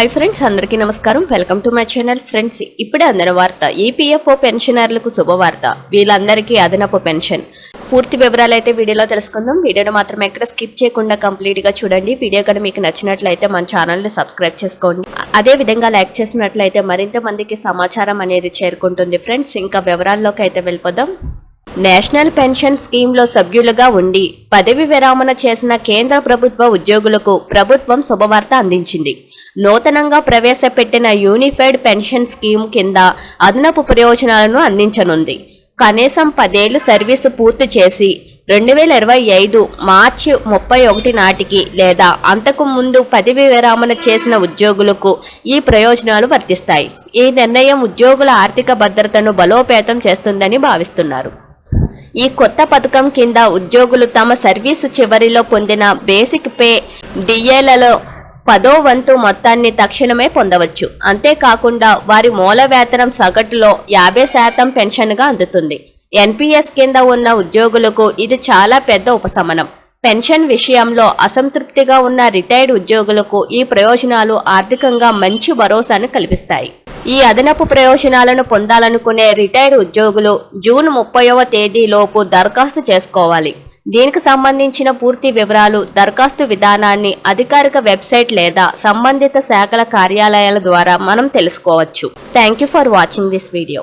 Hi friends అందరికీ నమస్కారం. Welcome to my channel friends ఇప్పుడే అందిన వార్త. ఈపీఎఫ్ఓ పెన్షనర్లకు శుభవార్త వీళ్ళందరికీ అదనపు పెన్షన్. పూర్తి వివరాలు అయితే వీడియోలో తెలుసుకుందాం. వీడియోను మాత్రం ఎక్కడ స్కిప్ చేయకుండా కంప్లీట్గా చూడండి. వీడియో కనుక మీకు నచ్చినట్లయితే మన ఛానల్ని సబ్స్క్రైబ్ చేసుకోండి. అదే విధంగా లైక్ చేసినట్లయితే మరింత మందికి సమాచారం అనేది చేరుకుంటుంది ఫ్రెండ్స్ ఇంకా వివరాల్లోకి అయితే వెళ్ళిపోదాం. నేషనల్ పెన్షన్ స్కీమ్లో సభ్యులుగా ఉండి పదవి విరామణ చేసిన కేంద్ర ప్రభుత్వ ఉద్యోగులకు ప్రభుత్వం శుభవార్త అందించింది. నూతనంగా ప్రవేశపెట్టిన యూనిఫైడ్ పెన్షన్ స్కీమ్ కింద అదనపు ప్రయోజనాలను అందించనుంది. కనీసం పదేళ్ళు సర్వీసు పూర్తి చేసి రెండు వేల ఇరవై ఐదు మార్చి ముప్పై ఒకటి నాటికి లేదా అంతకు ముందు పదవి విరామణ చేసిన ఉద్యోగులకు ఈ ప్రయోజనాలు వర్తిస్తాయి. ఈ నిర్ణయం ఉద్యోగుల ఆర్థిక భద్రతను బలోపేతం చేస్తుందని భావిస్తున్నారు. ఈ కొత్త పథకం కింద ఉద్యోగులు తమ సర్వీసు చివరిలో పొందిన బేసిక్ పే డిఏలలో పదో వంతు మొత్తాన్ని తక్షణమే పొందవచ్చు. అంతేకాకుండా వారి మూల వేతనం సగటులో యాభై శాతం పెన్షన్గా అందుతుంది. ఎన్పిఎస్ కింద ఉన్న ఉద్యోగులకు ఇది చాలా పెద్ద ఉపశమనం. పెన్షన్ విషయంలో అసంతృప్తిగా ఉన్న రిటైర్డ్ ఉద్యోగులకు ఈ ప్రయోజనాలు ఆర్థికంగా మంచి భరోసాను కల్పిస్తాయి. ఈ అదనపు ప్రయోజనాలను పొందాలనుకునే రిటైర్డ్ ఉద్యోగులు జూన్ ముప్పైవ తేదీలోపు దరఖాస్తు చేసుకోవాలి. దీనికి సంబంధించిన పూర్తి వివరాలు దరఖాస్తు విధానాన్ని అధికారిక వెబ్సైట్ లేదా సంబంధిత శాఖల కార్యాలయాల ద్వారా మనం తెలుసుకోవచ్చు. Thank you for watching this video.